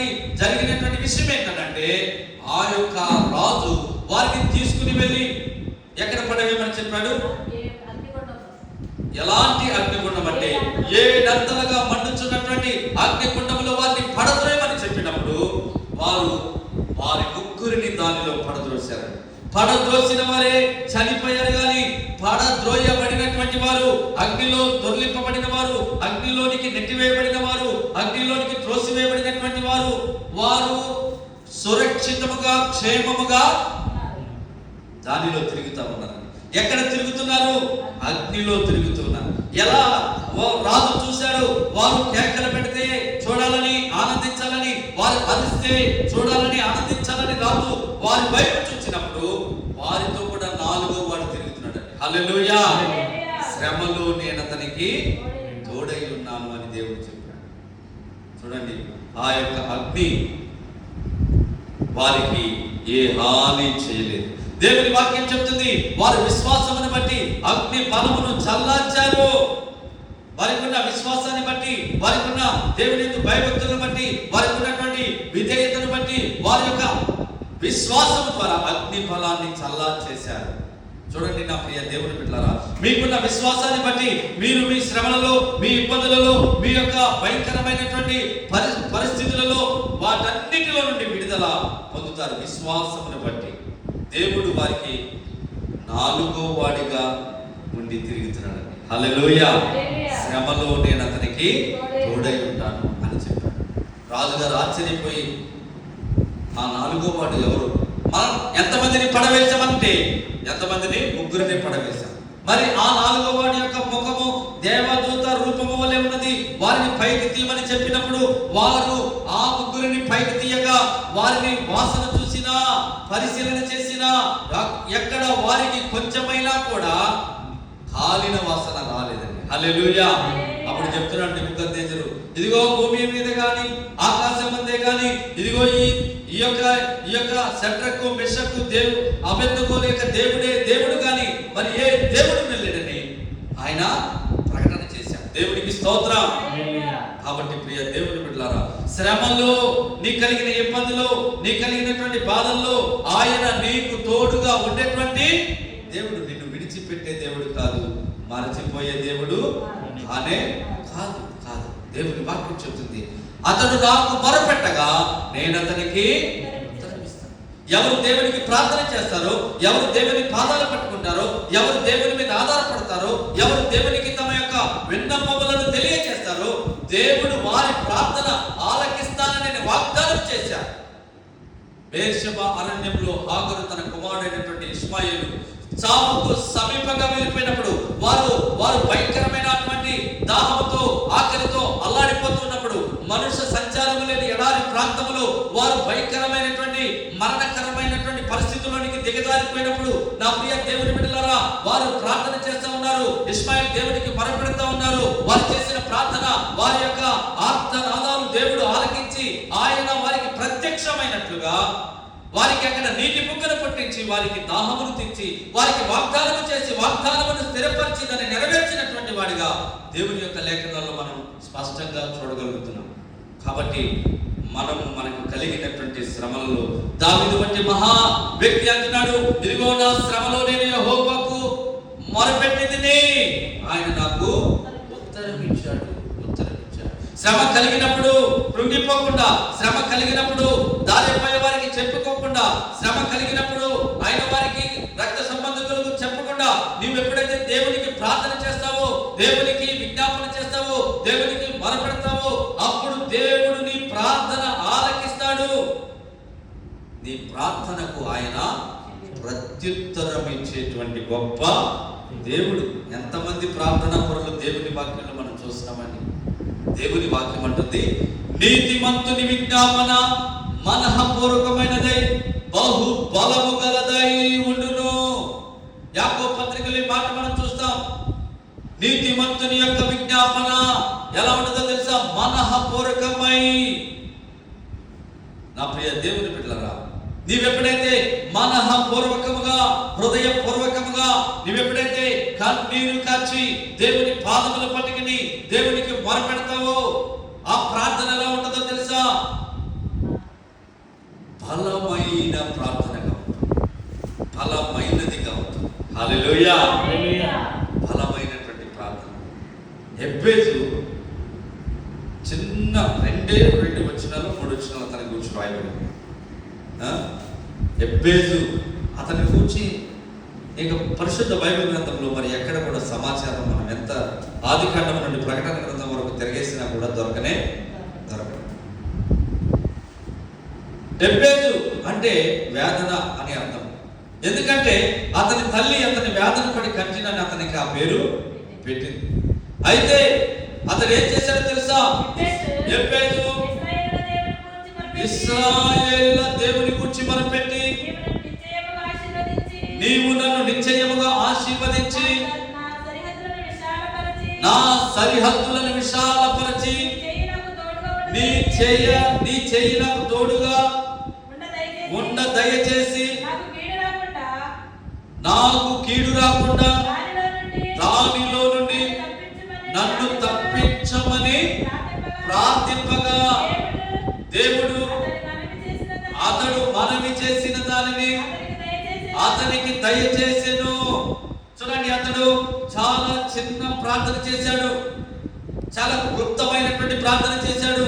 వారికి జరిగినటువంటి విషయం ఏంటంటే ఆ యొక్క రాజు వారిని తీసుకుని వెళ్ళి ఎక్కడ పడవేమని చెప్పాడు? ఎలాంటి అగ్నిగుండం అంటే ఏడంతలుగా మండుచున్నటువంటి అగ్నిగుండంలో వారిని పడద్రోయమని చెప్పినప్పుడు వారు వారి ముగ్గురిని దానిలో పడద్రోశారు. పడద్రోసిన వారే చనిపోయారు కానీ పడద్రోయబడినటువంటి వారు అగ్నిలో దొర్లింపబడిన వారు అగ్నిలోనికి నెట్టివేయబడిన వారు అగ్నిలోనికి త్రోసివేయబడినటువంటి వారు వారు సురక్షితముగా క్షేమముగా దానిలో తిరుగుతా ఉన్నారు. ఎక్కడ తిరుగుతున్నారు? అగ్నిలో తిరుగుతున్నారు ఎలా? రాజు చూశాడు వారు కేకలు పెడితే చూడాలని ఆనందించాలని వారు అరిస్తే చూడాలని ఆనందించాలని రాజు వారి వైపు చూసినప్పుడు వారితో కూడా నాలుగో వాడు తిరుగుతున్నాడు. హల్లెలూయా! శ్రమలో నేను అతనికి తోడై ఉన్నాను అని దేవుడు చెప్పాడు. చూడండి ఆ యొక్క అగ్ని వారికి ఏ హాని చేయలేదు. దేవుని వాక్యం చెప్తుంది వారి విశ్వాసమును బట్టి అగ్ని బలమును చల్లార్చారు. వారికి ఉన్న విశ్వాసాన్ని బట్టి వారికి ఉన్న దేవుని యొక్క భయభక్తులను బట్టి వారికి ఉన్నటువంటి విధేయతను బట్టి వారి యొక్క విశ్వాసం ద్వారా అగ్ని బలాన్ని చల్లార్చేశారు. చూడండి నా ప్రియ దేవుని బిడ్డలారా. మీకున్న విశ్వాసాన్ని బట్టి మీరు మీ శ్రమలలో మీ ఇబ్బందులలో మీ యొక్క భయంకరమైనటువంటి పరి పరిస్థితులలో వాటన్నిటిలో నుండి విడుదల పొందుతారు విశ్వాసమును బట్టి. దేవుడు వారికి నాలుగో వాడిగా ఉండి తిరుగుతున్నాడు. హల్లెలూయా. శ్రమలో నేను అతనికి తోడై ఉంటాను అని చెప్పాడు. రాజుగారు ఆశ్చర్యపోయి ఆ నాలుగో వాడు ఎవరు? మనం ఎంతమందిని పడవేశామంటే ఎంతమందిని? ముగ్గురిని పడవేశాం మరి ఆ నాలుగో వాడి యొక్క ముఖము దేవదూత రూపము వలె ఉన్నది. వారిని పైకి తీయమని చెప్పినప్పుడు వారు ఆ ముగ్గురిని పైకి తీయగా వారిని వాసన చూసినా పరిశీలన చేసినా ఎక్కడ వారికి కొంచెమైనా కూడా కాలిన వాసన రాలేదండి. హల్లెలూయా. అప్పుడు చెప్తున్నాడు నిబుకద్నేజరు ఇదిగో భూమి మీద కానీ ఆకాశం అందే కానీ ఇదిగో ఈ ఈ యొక్క ఈ యొక్క శట్రకు మెషకు దేవు అబెద్దకో లేక దేవుడే దేవుడు గాని మరి ఏ దేవుడు వెళ్ళాడని ఆయన ప్రకటన చేశాడు. దేవుడికి స్తోత్రం. కాబట్టి ప్రియ దేవుని బిడ్డలారా శ్రమలో నీ కలిగిన ఇబ్బందులు నీ కలిగినటువంటి బాధల్లో ఆయన నీకు తోడుగా ఉండేటువంటి దేవుడు నిన్ను విడిచిపెట్టే దేవుడు కాదు మరచిపోయే దేవుడు కానే కాదు కాదు. దేవుని వాక్యం చెబుతుంది అతడు నాకు మొరపెట్టగా నేను అతనికి. ఎవరు దేవునికి ప్రార్థన చేస్తారో ఎవరు దేవుని పాదాలు పట్టుకుంటారో ఎవరు దేవుని మీద ఆధారపడతారో ఎవరు దేవునికి తమ యొక్క విన్నపములను తెలియజేస్తారో దేవుడు వారి ప్రార్థన ఆలకిస్తానని నేను వాగ్దానం చేశాను బేర్షబ అరణ్యంలో హాగరు తన కుమారుడైనటువంటి ఇస్మాయిలు చావుకు సమీపంగా వెళ్ళిపోయినప్పుడు వారు వారు భయంకరమైనటువంటి దాహంతో ఆకలితో అల్లాడిపోతున్నప్పుడు మనుష్య సంచారం లేని ఎడారి ప్రాంతంలో వారు భయంకరమైనటువంటి మరణకరమైనటువంటి పరిస్థితుల్లోనికి దిగజారిపోయినప్పుడు నా ప్రియ దేవుని బిడ్డలారా వారు ప్రార్థన చేస్తూ ఉన్నారు ఇస్మాయిల్ దేవునికి మరపెడుతూ ఉన్నారు. వారు చేసిన ప్రార్థన వారి యొక్క ఆత్మనాదాలు దేవుడు ఆలకించి ఆయన వారికి ప్రత్యక్షమైనట్లుగా వారికి అక్కడ నీటి బుగ్గను పుట్టించి వారికి దాహమును తెచ్చి వారికి వాగ్దానము చేసి వాగ్దానమును స్థిరపరిచి దాన్ని నెరవేర్చినటువంటి వాడిగా దేవుని యొక్క లేఖనాల్లో మనం స్పష్టంగా చూడగలుగుతున్నాం. కాబట్టి మనము మనకు కలిగినటువంటి శ్రమలలో దావిదు వంటి మహా వ్యక్తి అంటున్నాడు ఇదిగో నా శ్రమలో నేను యెహోవాకు మొరపెట్టింది ఆయన నాకు ఉత్తరం ఇచ్చాడు ఉత్తరం ఇచ్చాడు శ్రమ కలిగినప్పుడు కృంగిపోకుండా శ్రమ కలిగినప్పుడు దారిపోయే వారికి చెప్పుకోకుండా శ్రమ కలిగినప్పుడు ఆయన వారికి రక్త సంబంధితులకు చెప్పకుండా నీవు ఎప్పుడైతే దేవునికి ప్రార్థన చేస్తావో దేవునికి విజ్ఞాపన చేస్తావో దేవునికి మొరపెడతావో అప్పుడు దేవుడు నీ ప్రార్థన ఆలకిస్తాడు నీ ప్రార్థనకు ఆయన ప్రత్యుత్తరం ఇచ్చేటువంటి గొప్ప దేవుడు. ఎంతమంది ప్రార్థన పనులు దేవుని వాక్యంలో మనం చూస్తామని దేవుని వాక్యం అంటుంది నీతిమంతుని విజ్ఞాపన మనఃపూర్వకమైనదై బహు బలము గలదై ఉండును. యాకో పత్రికలో మాట మనం చూస్తాం. నీతిమంతుని యొక్క విజ్ఞాపన ఎలా ఉంటుందో తెలుసా? మనఃపూర్వకమై. నా ప్రియ దేవుని బిడ్డలరా నీవెప్పుడైతే హృదయం పూర్వకముగా నీవెప్పుడైతే కన్నీరు కాచి దేవుని పాదములు పట్టుకుని దేవునికి మొరపెడతావో ఆ ప్రార్థన ఎలా ఉంటుందో తెలుసా? బలమైన ప్రార్థనగా ఉంటుంది. బలమైనదిగా ఉంటుంది. బలమైనటువంటి ప్రార్థన. ఎబ్బేజు చిన్న రెండే రెండు వచ్చినాలు మూడు వచ్చినాలు తన గురించి రాయబడింది. ఎబ్బేజు అతని గురించి ఇక పరిశుద్ధ బైబిల్ గ్రంథంలో మరి ఎక్కడ కూడా సమాచారం మనం ఎంత ఆది కాండం నుండి ప్రకటన గ్రంథం వరకు తిరగేసినా కూడా దొరకనే దొరకదు. డెబ్బేజు అంటే వేదన అని అర్థం. ఎందుకంటే అతని తల్లి అతని వేదన పడి కంటినని అతనికి ఆ పేరు పెట్టింది. అయితే అతడు ఏం చేశాడో తెలుసా? ఎబ్బేజు ఇస్రాయేల్ దేవుని గురించి మొరపెట్టి నీవు నన్ను నిశ్చయముగా ఆశీర్వదించి నా సరిహద్దులను విశాలపరచి నీ చేయ నీ చేయి నాకు తోడుగా ఉండ దయచేసి నాకు కీడు రాకుండా దానిలో నుండి నన్ను తప్పించమని ప్రార్థింపగా దేవుడు అతడు మనవి చేసి అతనికి దయచేసాను. చూడండి అతడు చాలా చిన్న ప్రార్థన చేశాడు. చాలా గుప్తమైనటువంటి ప్రార్థన చేశాడు.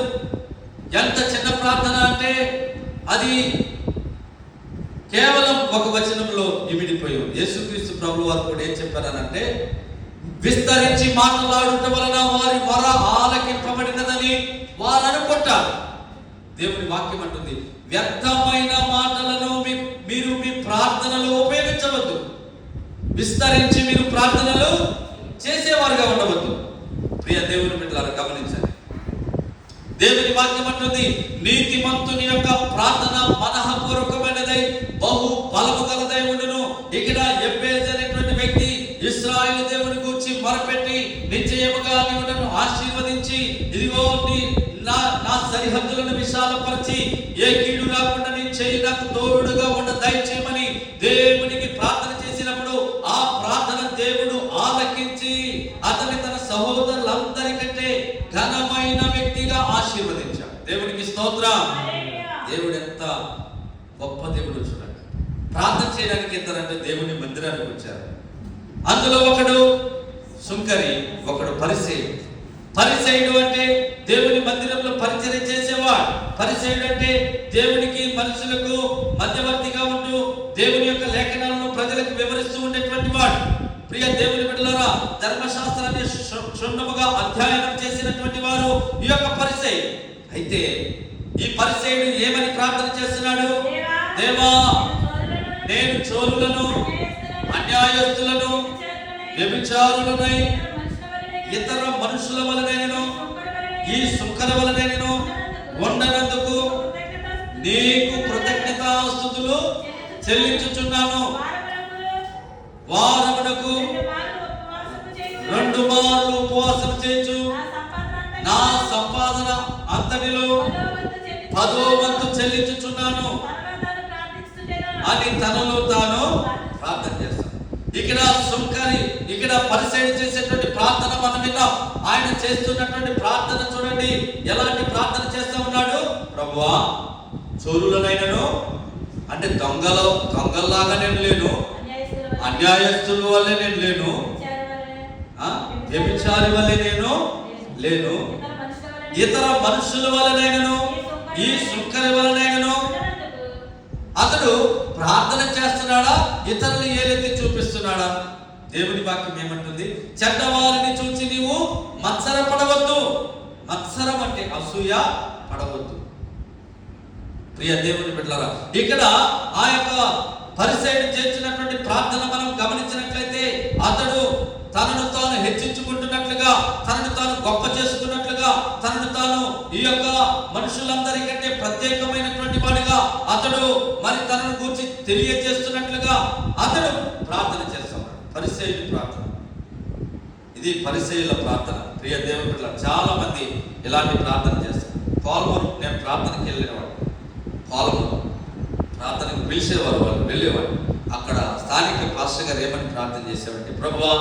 ఎంత చిన్న ప్రార్థన అంటే అది కేవలం ఒక వచనంలో ఇమిడిపోయాం యేసుక్రీస్తు ప్రభు వారు కూడా ఏం చెప్పారనంటే విస్తరించి మాట్లాడుట వలన వారి వర ఆలకింపబడినదని వారు అనుకుంటారు. దేవుని వాక్యం అంటుంది వ్యర్థమైన మాటలను మీ- మీరు మీ ప్రార్థనలో ఉపయోగించవద్దు. విస్తరించి మీరు ప్రార్థనలు చేసేవారుగా ఉండవద్దు. ప్రియ దేవుని బిడ్డలారా గమనించండి. దేవుని వాక్యం అంటుంది నీతిమంతుని యొక్క ప్రార్థన మనఃపూర్వకమైనదై బహు బలము గలదై ఉండును ఇక్కడ ఎబ్బేజ్ అనేటువంటి వ్యక్తి ఇస్రాయేల్ దేవుని గురించి మొరపెట్టి నిశ్చయముగా నీవు నన్ను ఆశీర్వదించి ఇదిగో నీ నా నా సరిహద్దులను విశాలపరిచి ఏ కీడు రాకుండా నేను చేయి నాకు తోడుగా ఉండ దయచేయమని దేవునికి ప్రార్థన చేసినప్పుడు ఆ ప్రార్థన దేవుడు ఆలకించి అతని తన సహోదరులందరికంటే ఘనమైన వ్యక్తిగా ఆశీర్వదించాడు. దేవునికి స్తోత్రం. దేవుడు ఎంత గొప్ప దేవుడు చూడండి. ప్రార్థన చేయడానికి ఇద్దరంటే దేవుని మందిరానికి వచ్చారు. అందులో ఒకడు సుంకరి ఒకడు పరిసేయుడు పరిసేయుడు అంటే దేవుని మందిరంలో పరిచయం చేసి పరిసేయుడు అంటే దేవునికి మనుషులకు మధ్యవర్తిగా ఉంటూ దేవుని యొక్క లేఖనాలను ప్రజలకు వివరిస్తూ ఉండేటువంటి వాడు. ప్రియ దేవుని బిడ్డలారా ధర్మశాస్త్రాన్ని క్షు- క్షుణ్ణముగా అధ్యయనం చేసినటువంటి వారు ఈ యొక్క పరిసై అయితే ఈ పరిసయుడు ఏమని ప్రార్థన చేస్తున్నాడు? దేవా నేను చోరులను అన్యాయస్తులను వ్యభిచారులనై ఇతర మనుషుల వలనైనను ఈ సుంకర వలనైనను ఉండనందుకు నీకు కృతజ్ఞతాస్తుతులు చెల్లించుచున్నాను. వారమునకు రెండు మార్లు ఉపవాసం చేయొచ్చు నా సంపాదన అంతటిలో పదో వంతు చెల్లించుచున్నాను. అని తనలో తాను ప్రార్థన చేస్తాను ఇక్కడ సుంకరి ఇక్కడ పరిశీలన చేసేటువంటి ప్రార్థన మనం విన్నాం ఆయన చేస్తున్నటువంటి ప్రార్థన చూడండి. ఎలాంటి ప్రార్థన చేస్తూ ఉన్నాడు? ప్రభువా చోరులనైనను అంటే దొంగల దొంగల్లాగా నేను లేను. అన్యాయస్తుల వల్లే నేను లేను. వ్యభిచారి వల్లే నేను లేను. ఇతర మనుషుల వల్లనైనను ఈ సుంకరి వల్లనైనను. అతడు ప్రార్థన చేస్తున్నాడా? ఇతరులు ఏలెత్తి చూపిస్తున్నాడా? దేవుని వాక్యం ఏమంటుంది? చెడ్డవారి చూచి నీవు మత్సర పడవద్దు మత్సరం అంటే అసూయ పడవద్దు. ప్రియ దేవుని బిడ్డలారా ఇక్కడ ఆ యొక్క పరిసైడు చేర్చినటువంటి ప్రార్థన మనం గమనించినట్లయితే అతడు తనను తాను హెచ్చించుకుంటున్నట్లుగా తనను తాను గొప్ప చేసుకున్నట్లుగా తనను తాను ఈ యొక్క మనుషులందరికంటే ప్రత్యేకమైనటువంటి వాడిగా అతడు మరి తనను గురించి తెలియజేస్తున్నట్లుగా అతడు ప్రార్థన చేస్తున్నాడు పరిసైడు ప్రార్థన. ఇది పరిచయుల ప్రార్థన. ప్రియ దేవుని బిడ్డలారా, చాలా మంది ఇలాంటి ప్రార్థన చేస్తారు. పాల్గొను నేను ప్రార్థనకి వెళ్ళినవాడు పాల్గొను. ప్రార్థనకు పిలిచేవారు వాళ్ళు వెళ్ళేవాడు అక్కడ స్థానిక పాస్టర్ గారు ఏమని ప్రార్థన చేసేవారంటే ప్రభువా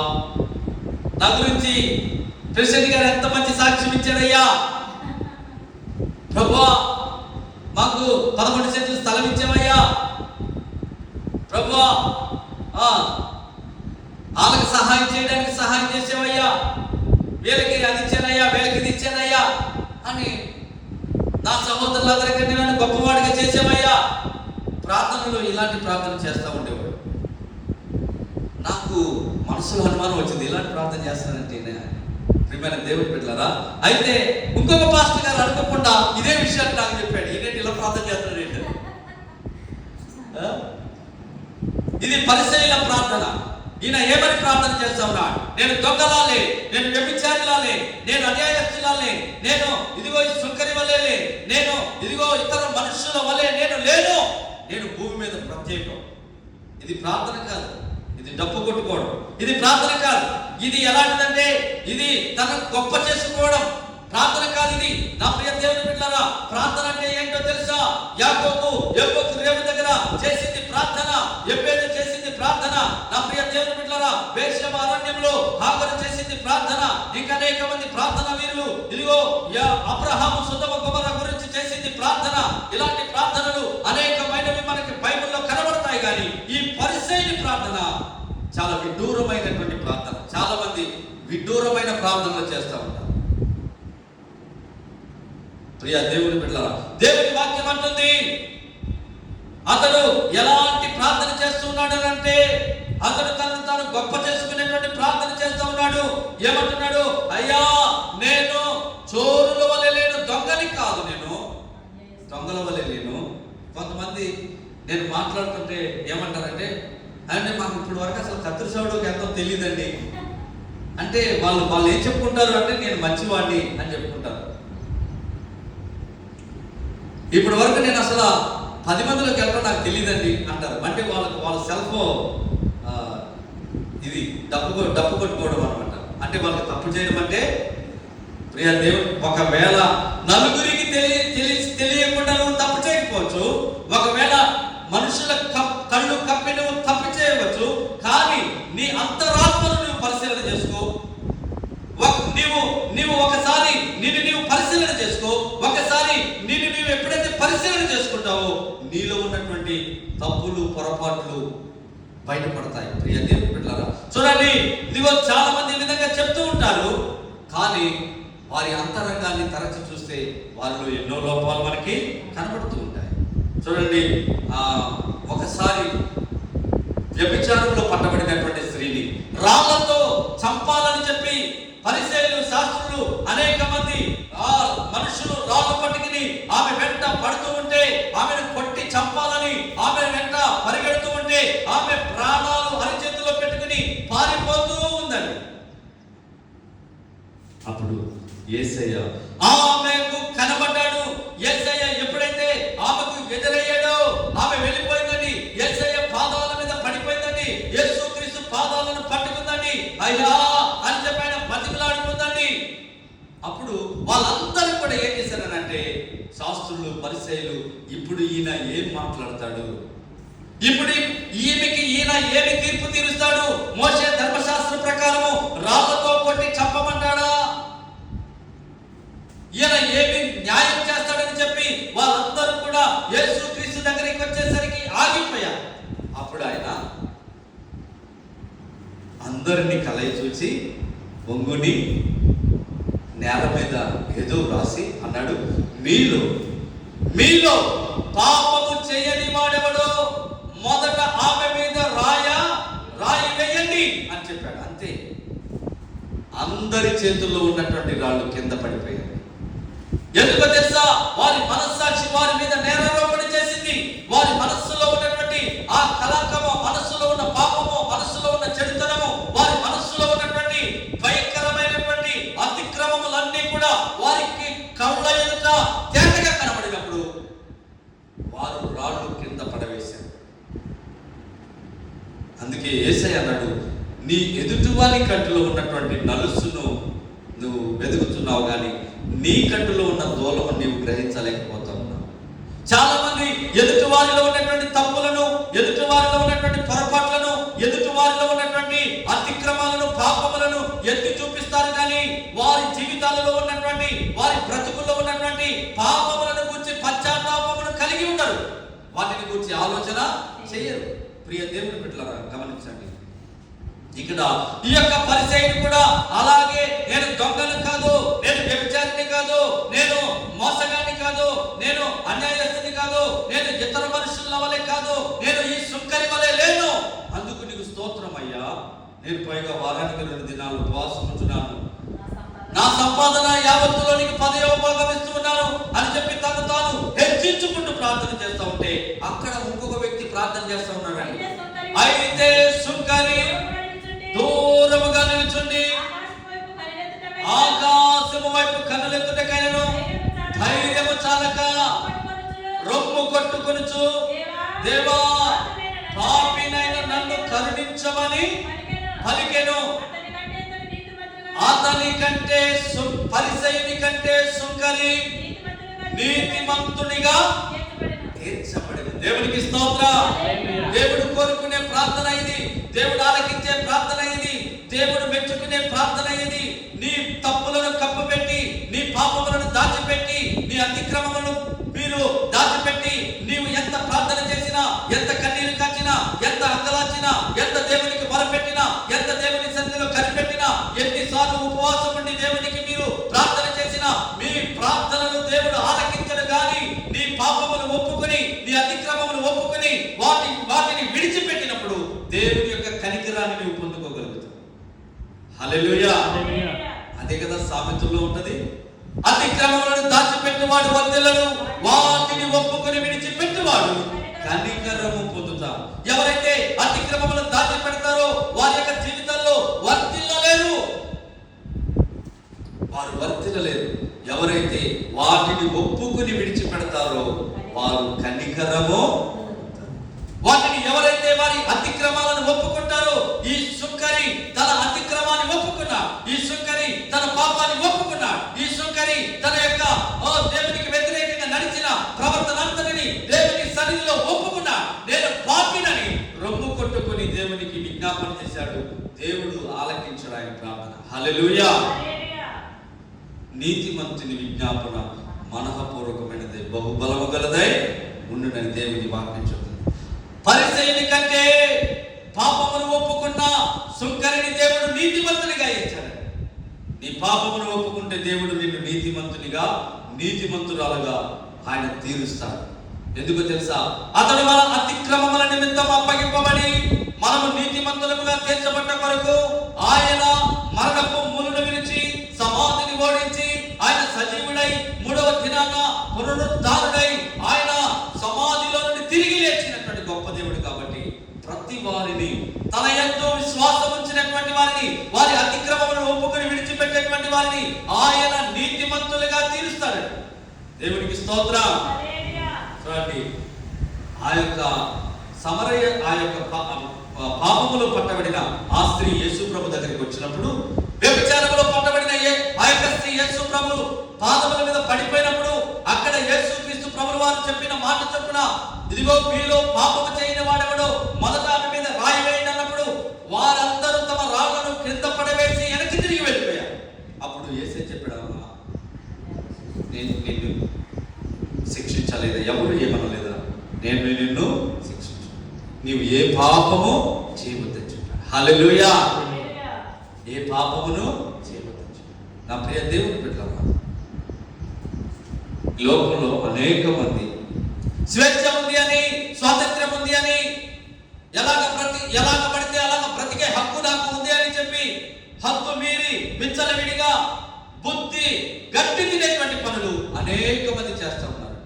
నా గురించి ప్రెసిడెంట్ గారు ఎంత మంచి సాక్ష్యం ఇచ్చాడయ్యా ప్రభువా మాకు పదకొండు సెంట్లు స్థలం ఇచ్చామయ్యా ప్రభువా వాళ్ళకి సహాయం చేయడానికి సహాయం చేసేవయ్యా. వీళ్ళకి అది ఇచ్చానయ్యా వీళ్ళకి ఇది ఇచ్చానయ్యా అని నా సహోదరులందరికంటే నన్ను గొప్పవాడిగా చేసామయ్యా ప్రార్థనలు ఇలాంటి ప్రార్థన చేస్తూ ఉండేవాడు. నాకు మనసులో అనుమానం వచ్చింది ఇలాంటి ప్రార్థన చేస్తానంటే ప్రియమైన దేవుడి పెట్టలేదా అయితే ఇంకొక పాస్టర్ గారు అనుకోకుండా ఇదే విషయాన్ని నాకు చెప్పాడు. ఈయన ఇలా ప్రార్థన చేస్తున్నాడు ఏంటి? ఇది పరిశీలన ప్రార్థన. ఈయన ఏమని ప్రార్థన చేస్తా నేను దొంగలాలే నేను వ్యభిచారిలాలే నేను అన్యాయస్తులాలే నేను ఇదిగో సుంకరి వలే నేను ఇదిగో ఇతర మనుషుల వలె నేను లేను. నేను భూమి మీద ప్రత్యేకం ఇది ప్రార్థన కాదు ఇది డప్పు కొట్టుకోవడం. ఇది ప్రార్థన కాదు ఇది ఎలాంటిదంటే ఇది తన గొప్ప చేసుకోవడం. ప్రార్థన కాదు ఇది. నా ప్రియ దేవుని బిడ్డలారా ప్రార్థన అంటే ఏంటో తెలుసా? యాకోబు యాకోబు రేవు దగ్గర చేసింది ప్రార్థన ఎప్పుడైతే చేసింది ప్రార్థన. నా ప్రియ దేవుని బిడ్డలారా వేషమ అరణ్యంలో హాగరు చేసింది ప్రార్థన. ఇంకా అనేక మంది ప్రార్థన వీరులు. ఇదిగో అబ్రహాము సుధమ కుమర గురించి చేసింది ప్రార్థన. ఇలాంటి ప్రార్థనలు అనేకమైనవి మనకి బైబిల్లో కనబడతాయి కానీ ఈ పరిశైలి ప్రార్థన చాలా విడ్డూరమైనటువంటి ప్రార్థన. చాలా మంది విడ్డూరమైన ప్రార్థనలు చేస్తూ ఉంటారు. ప్రియ దేవుని బిడ్డలారా దేవుని వాక్యం అంటుంది అతడు ఎలాంటి ప్రార్థన చేస్తున్నాడు అంటే అతడు తనను తాను గొప్ప చేసుకునేటువంటి ప్రార్థన చేస్తూ ఉన్నాడు. ఏమంటున్నాడు? అయ్యా నేను చోరుల వలె లేను దొంగని కాదు నేను. దొంగల వలె లేను. కొంతమంది నేను మాట్లాడుతుంటే ఏమంటారంటే అంటే మాకు ఇప్పుడు వరకు అసలు కత్తిరిసౌడు ఎంతో తెలియదండి అంటే వాళ్ళు వాళ్ళు ఏం చెప్పుకుంటారు అంటే నేను మంచివాడిని అని చెప్పుకుంటారు. ఇప్పటి వరకు నేను అసలు పది మందిలోకి వెళ్ళడం నాకు తెలియదండి అంటారు. అంటే వాళ్ళకి వాళ్ళ సెల్ఫ్ ఇది డబ్బు కొ- డబ్బు కొట్టుకోవడం అనమాట అంటే వాళ్ళకి తప్పు చేయడం అంటే ప్రియ దేవుడు ఒకవేళ నలుగురికి తెలియ తెలిసి తెలియకుండా నువ్వు తప్పు చేయకపోవచ్చు ఒకవేళ మనుషుల కళ్ళు కప్పి నువ్వు తప్పు చేయవచ్చు కానీ నీ అంతరాత్మను నువ్వు పరిశీలన చేసుకో. నీవు నీవు ఒకసారి నిన్ను నీవు పరిశీలన చేసుకో ఒకసారి నిన్ను నీవు ఎప్పుడైతే పరిశీలన చేసుకుంటావో. నీలో ఉన్నటువంటి తప్పులు పొరపాట్లు బయటపడతాయి. ప్రియ దేవుడు బిడ్డలారా చూడండి ఇదిగో చాలా మంది విధంగా చెప్తూ ఉంటారు. కానీ వారి అంతరంగాన్ని తరచి చూస్తే వారిలో ఎన్నో లోపాలు మనకి కనబడుతూ ఉంటాయి. చూడండి ఒకసారి వ్యభిచారంలో పట్టబడినటువంటి స్త్రీని రాళ్ళతో చంపాలని చెప్పి పరిశీలు శాస్త్రులు అనేక మంది ఆ మనుషులు రాళ్ళు పట్టుకుని ఆమె వెంట పడుతూ ఉంటే ఆమెను కొట్టి చంపాలని ఆమె వెంట పరిగెడుతూ ఉంటే ఆమె ప్రాణాలు అరిచేతిలో పెట్టుకుని పారిపోతూ ఉందండి. అప్పుడు యేసయ్య ఆమెకు కనబడ్డాడు. యేసయ్య ఎప్పుడైతే ఆమెకు ఎదురయ్యాడో ఆమె వెళ్ళిపోయిందండి. యేసయ్య పాదాల మీద పడిపోయిందండి. యేసుక్రీస్తు పాదాలను పట్టుకుందండి. అయ్యా అని చెప్పి ఆయన బతిమలాడుకుందండి అప్పుడు వాళ్ళందరూ కూడా ఏం చేశారనంటే శాస్త్రులు పరిచయులు ఇప్పుడు ఈయన ఏం మాట్లాడతాడు? ఇప్పుడు ఈమెకి ఈయన ఏమి తీర్పు తీరుస్తాడు? మోసే ధర్మశాస్త్ర ప్రకారము రాళ్ళతో కొట్టి చంపమంటాడా? ఈయన ఏమి న్యాయం చేస్తాడని చెప్పి వాళ్ళందరూ కూడా యేసు క్రీస్తు దగ్గరికి వచ్చేసరికి ఆగిపోయారు. అప్పుడు ఆయన అందరినీ కలయి చూసి బొంగుని నేల మీద ఏదో రాసి అన్నాడు మీలో మీలో పాపము చేయని వాడెవడో? మొదట ఆమె మీద రాయ? రాయి వేయండి అని చెప్పాడు. అంతే. అందరి చేతుల్లో ఉన్నటువంటి రాళ్ళు కింద పడిపోయాయి. ఎందుకో తెలుసా? వారి మనస్సాక్షి వారి మీద నేరారోపణ చేసింది. వారి మనస్సు ఉన్నటువంటి ఆ కళాకమో మనస్సులో ఉన్న పాపమో మనస్సులో ఉన్న చెడుతనము వారి మనస్సులో ఉన్నటువంటి భయంకరమైనటువంటి అతిక్రమములన్నీ కూడా వారికి కళ్ళ ఎదుట తేటగా కనబడినప్పుడు వారు రాళ్ళు కింద పడవేశారు అందుకే ఏసై అన్నాడు నీ ఎదుటివారి కంటిలో ఉన్నటువంటి నలుసును నువ్వు వెతుకుతున్నావు కానీ నీ కంటిలో ఉన్న దూలము నీవు గ్రహించలేకపోతా ఉన్నావు చాలా మంది ఎదుటి వారిలో ఉన్నటువంటి తప్పులను ఎదుటి వారిలో ఉన్నటువంటి పొరపాట్లను ఎదుటి వారిలో ఉన్నటువంటి అతిక్రమాలను పాపములను ఎత్తి చూపిస్తారు కానీ వారి జీవితాలలో ఉన్నటువంటి వారి బ్రతుకుల్లో ఉన్నటువంటి పాపములను గురించి పశ్చాత్తాపమును కలిగి ఉండరు. వాటిని గురించి ఆలోచన చేయరు ప్రియ దేవుని బిడ్డలారా గమనించండి. ఇక్కడ ఈ యొక్క పరిచయం కూడా అలాగే నేను దొంగను కాదు నేను వ్యభిచారిని కాదు నేను మోసగాన్ని కాదు నేను అన్యాయస్తుని కాదు నేను ఇతర మనుషుల వలె కాదు నేను ఈ సుంకరి వలె లేను. అందుకు నీకు స్తోత్రం అయ్యా. నేను పైగా వారానికి రెండు దినాలు ఉపవాసం ఉంటున్నాను. నా సంపాదన యావత్తులో నీకు పదవ భాగం ఇస్తున్నాను అని చెప్పి తను తాను హెచ్చించుకుంటూ ప్రార్థన చేస్తా ఉంటే అక్కడ ఇంకొక వ్యక్తి ప్రార్థన చేస్తా ఉన్నాడండి. అయితే సుంకరి నిల్చుండి ఆకాశము వైపు కన్నులెత్తుటకైనను ధైర్యము చాలక రొమ్ము కొట్టుకొనుచు. దేవా పాపినైన నన్ను కరుణించమని పలికెను. అతని కంటే పరిసయుని కంటే సుంకరి నీతిమంతునిగా తీర్చబడింది దేవునికి స్తోత్ర. దేవుడు కోరుకునే ప్రార్థన ఇది. దేవుడు ఆలకించే ప్రార్థన ఇది. దేవుడు మెచ్చుకునే ప్రార్థన ఇది నీ తప్పులను కప్పపెట్టి నీ పాపములను దాచిపెట్టి నీ అతిక్రమములను మీరు దాచిపెట్టి నీవు ఎంత ప్రార్థన చేసినా ఎంత కన్నీరు కాచినా ఎంత అంగలాచినా ఎంత దేవునికి మొరపెట్టినా ఎంత దేవుని సన్నిధిలో కనిపెట్టినా ఎన్నిసార్లు ఉపవాసం ఉండి దేవునికి మీరు ప్రార్థన చేసినా మీ ప్రార్థనను దేవుడు ఆలకించడు కానీ నీ పాపములు ఒప్పుకొని నీ అతిక్రమములు ఒప్పుకొని వాటి వాటిని విడిచిపెట్టినప్పుడు దేవుని యొక్క కనికరాన్ని నువ్వు పొందుకోగలుగుతావు హల్లెలూయా అదే కదా సామెతల్లో ఉంటది. అతిక్రమములను దాచిపెట్టువాడు వర్ధిల్లను వాటిని ఒప్పుకొని విడిచిపెట్టువాడు కనికరము పొందుతా ఎవరైతే అతిక్రమములను దాచిపెడతారో వారి యొక్క జీవితంలో వర్తిల్లలేరు వారు వర్తిల్లలేరు ఎవరైతే వాటిని ఒప్పుకొని విడిచిపెడతారో వారు కనికరము వాటిని ఎవరైతే వారి అతిక్రమాలను ఒప్పుకుంటారో ఈ సుంకరి తన అతిక్రమాన్ని ఒప్పుకున్నా ఈ సుంకరి తన పాపాన్ని ఒప్పుకున్నా ఈ తన యొక్క ఓ దేవునికి వ్యతిరేకంగా నడిచిన ప్రవర్తన అంతటిని దేవుని సన్నిధిలో ఒప్పుకున్నా నేను పాపినని రొమ్ము కొట్టుకుని దేవునికి విజ్ఞాపన చేశాడు. దేవుడు ఆలకించడానికి ఆయన ప్రార్థన. హల్లెలూయా. నీతిమంతుని విజ్ఞాపన మనఃపూర్వకమైనది బహుబలము గలదై ఉండునని దేవుని వాక్యం చెబుతుంది పరిచయని కంటే పాపమును ఒప్పుకున్న సుంకరిని దేవుడు నీతిమంతునిగా ఇచ్చాడు నీ పాపమును ఒప్పుకుంటే దేవుడు నిన్ను నీతిమంతునిగా నీతిమంతురాలుగా ఆయన తీరుస్తాడు. ఎందుకు తెలుసా? అతడు మన అతిక్రమముల నిమిత్తం అప్పగింపబడి మనము నీతిమంతులముగా తీర్చబడ్డ కొరకు ఆయన మరణపు మునుడు విరిచి సమాధిని ఓడించి ఆయన సజీవుడై మూడవ దినాన పునరుద్ధారుడై ఆయన సమాధిలో నుండి తిరిగి లేచినట్టు ప్రతి వారిని తన ఎంతో విశ్వాసం ఉంచినటువంటి వారిని వారి అతిక్రమములను ఒప్పుకొని విడిచిపెట్టేటువంటి వారిని ఆయన నీతిమంతులుగా తీరుస్తాడు. దేవునికి స్తోత్రం. ఆ యొక్క సమరయ ఆ యొక్క పాపములో పట్టబడిన ఆ స్త్రీ యేసు ప్రభు దగ్గరికి వచ్చినప్పుడు వ్యభిచారములో పట్టబడిన ఏ ఆ యొక్క స్త్రీ యేసు ప్రభు పాదముల మీద పడిపోయినప్పుడు ప్రభు వారు చెప్పిన మాట చొప్పున ఇదిగో మీలో పాపము చేయని వాడెవడో మొదట ఆమె మీద రాయి వేయండి అన్నప్పుడు వారందరూ తమ రాళ్ళను క్రింద పడవేసి వెనక్కి తిరిగి వెళ్ళిపోయారు. అప్పుడు ఏసే చెప్పాడు "అమ్మా, నేను నిన్ను శిక్షించలేదా? ఎవరు ఏమనలేదా? నేను నిన్ను శిక్షించు నీవు ఏ పాపము చేయవద్దని చెప్పాడు. హల్లెలూయా! ఏ పాపమును చేయవద్దని చెప్పాడు. నా ప్రియ దేవుని బిడ్డలారా లోకంలో అనేక మంది. స్వేచ్ఛ ఉంది అని స్వాతంత్ర్యం ఉంది అని ఎలాగ ప్రతి ఎలాగ పడితే అలాగ బ్రతికే హక్కు నాకు ఉంది అని చెప్పి హక్కు మీరి విచ్చలవిడిగా బుద్ధి గట్టి తినేటువంటి పనులు అనేక మంది చేస్తూ ఉన్నారు.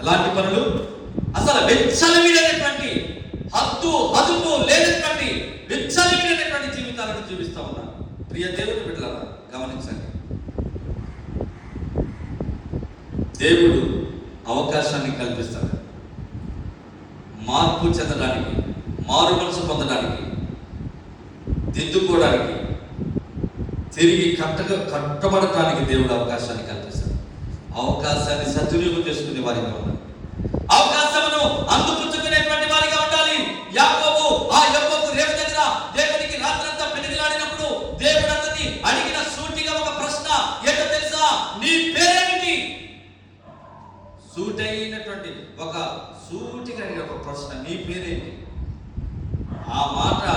ఎలాంటి పనులు? అసలు విచ్చలవిడైనటువంటి హద్దు అదుపు లేనటువంటి విచ్చలవిడైనటువంటి జీవితాలను జీవిస్తూ ఉన్నారు. ప్రియ దేవుని బిడ్డలారా గమనించండి. దేవుడు అవకాశాన్ని కల్పిస్తాడు. మార్పు చెందడానికి మారు మనసు పొందడానికి దిద్దుకోవడానికి తిరిగి కట్టక కట్టబడటానికి దేవుడు అవకాశాన్ని కల్పిస్తాడు. అవకాశాన్ని సద్వినియోగం చేసుకునే వారిగా ఉండాలి. అవకాశమును అందుపుచ్చుకునేటువంటి వారిగా ఉండాలి. యాకోబు ఆ యొక్క రేవు దగ్గర దేవునికి రాత్రంతా పెనుగులాడినప్పుడు దేవుడు అతన్ని అడిగిన సూటిగా ఒక ప్రశ్న ఏంటో తెలుసా నీ పేరేమిటి సూటైనటువంటి ఒక సూటి కలిగిన ఒక ప్రశ్న నీ పేరేంటి? ఆ మాట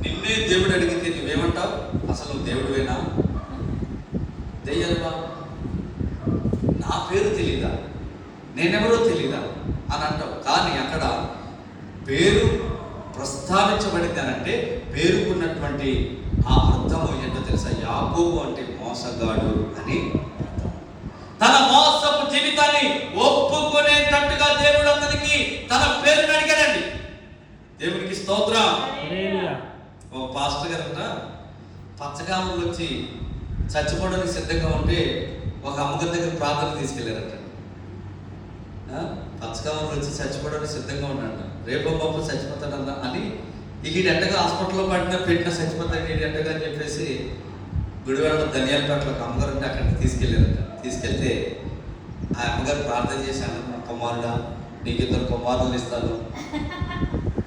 నిన్నే దేవుడు అడిగితే నువ్వేమంటావు? అసలు నువ్వు దేవుడివేనా దెయ్యాలు నా పేరు తెలీదా? నేనెవరో తెలీదా? అని అంటావు. కానీ అక్కడ పేరు ప్రస్తావించబడింది అని అంటే పేరుకున్నటువంటి ఆ అర్థం ఏంటో తెలుసా? యాకోబు అంటే మోసగాడు అని అర్థం. తన మోసపు జీవితాన్ని ఒప్పుకునేటట్టుగా దేవుడు అతనికి తన పేరుని అడిగాడండి. దేవునికి స్తోత్రం. ఓ పాస్టర్ గారంట పచ్చకామంలో వచ్చి చచ్చిపోవడానికి సిద్ధంగా ఉంటే ఒక అమ్మగారి దగ్గర ప్రార్థన తీసుకెళ్ళారట పచ్చకామంలో వచ్చి చచ్చిపోవడానికి సిద్ధంగా ఉన్నాడు రేపో పాప చచ్చిపోతాడన్నా అని ఇక ఎట్టగా హాస్పిటల్లో పడినా పెట్టిన చచ్చిపోతాడు ఈడు ఎట్టగా అని చెప్పేసి గుడివాడ ధనియాలపేటలో ఒక అమ్మగారు అక్కడికి తీసుకెళ్ళారట తీసుకెళ్తే ఆ అమ్మగారు ప్రార్థన చేశాను. కుమారుడా నీకు ఇద్దరు కుమారులు ఇస్తాను.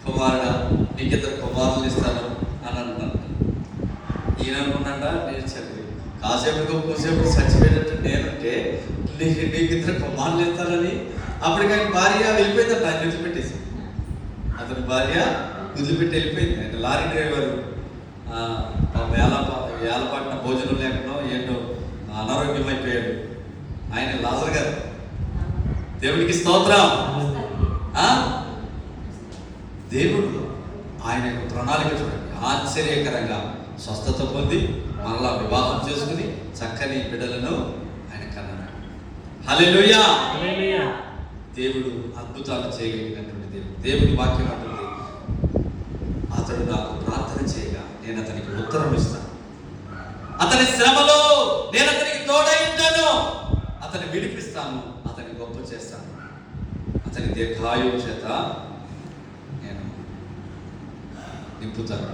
కుమారుడా నీకు ఇద్దరు కుమారులు ఇస్తాను అని అంటున్నాను ఈయన అనుకున్నాడా నేను చదివి కాసేపు కూసేపు చచ్చిపోయినట్టు నేనంటే నీకు నీకు ఇద్దరు కుమారులు ఇస్తానని అప్పటికి ఆయన భార్య వెళ్ళిపోయిందంట ఆయన వదిలిపెట్టేసి. అతని భార్య వదిలిపెట్టి వెళ్ళిపోయింది. ఆయన లారీ డ్రైవర్. ఆ, వేల వేలపాటిన భోజనం లేకుండా ఏంటో అనారోగ్యం అయిపోయాడు ఆయన లాజర్ గారు. దేవుడికి స్తోత్రం? దేవుడు ఆయన యొక్క ప్రణాళిక చూడండి. ఆశ్చర్యకరంగా స్వస్థత పొంది మరలా వివాహం చేసుకుని చక్కని బిడ్డలను ఆయన కన్నాడు. హల్లెలూయా. దేవుడు అద్భుతాలు చేయగలిగినటువంటి దేవుడు. దేవుడి వాక్యం అంటుంది అతడు నాకు ప్రార్థన చేయగా నేను అతనికి ఉత్తరం ఇస్తాను. అతని శ్రమలో నేను అతనికి తోడై ఉంటాను. అతన్ని విడిపిస్తాను అతన్ని గొప్ప చేస్తాను. అతని దీర్ఘాయువు చేత నేను నింపుతాను.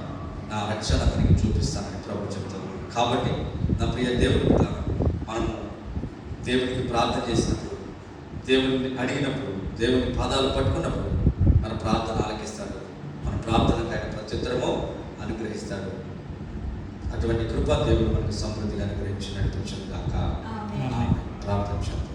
నా రక్షణ అతనికి చూపిస్తానని ప్రభు చెప్తాను కాబట్టి నా ప్రియ దేవుడు మనం మనము దేవునికి ప్రార్థన చేసినప్పుడు దేవుడిని అడిగినప్పుడు దేవుని పాదాలు పట్టుకున్నప్పుడు మన ప్రార్థన ఆలకిస్తాడు. మన ప్రార్థనకు ఆయన ప్రత్యుత్తరము అనుగ్రహిస్తాడు. అటువంటి కృప దేవుడు మనకు సమృద్ధిగా అనుగ్రహించినట్టు కాక ఆమేన్. ప్రార్థన చేద్దాం.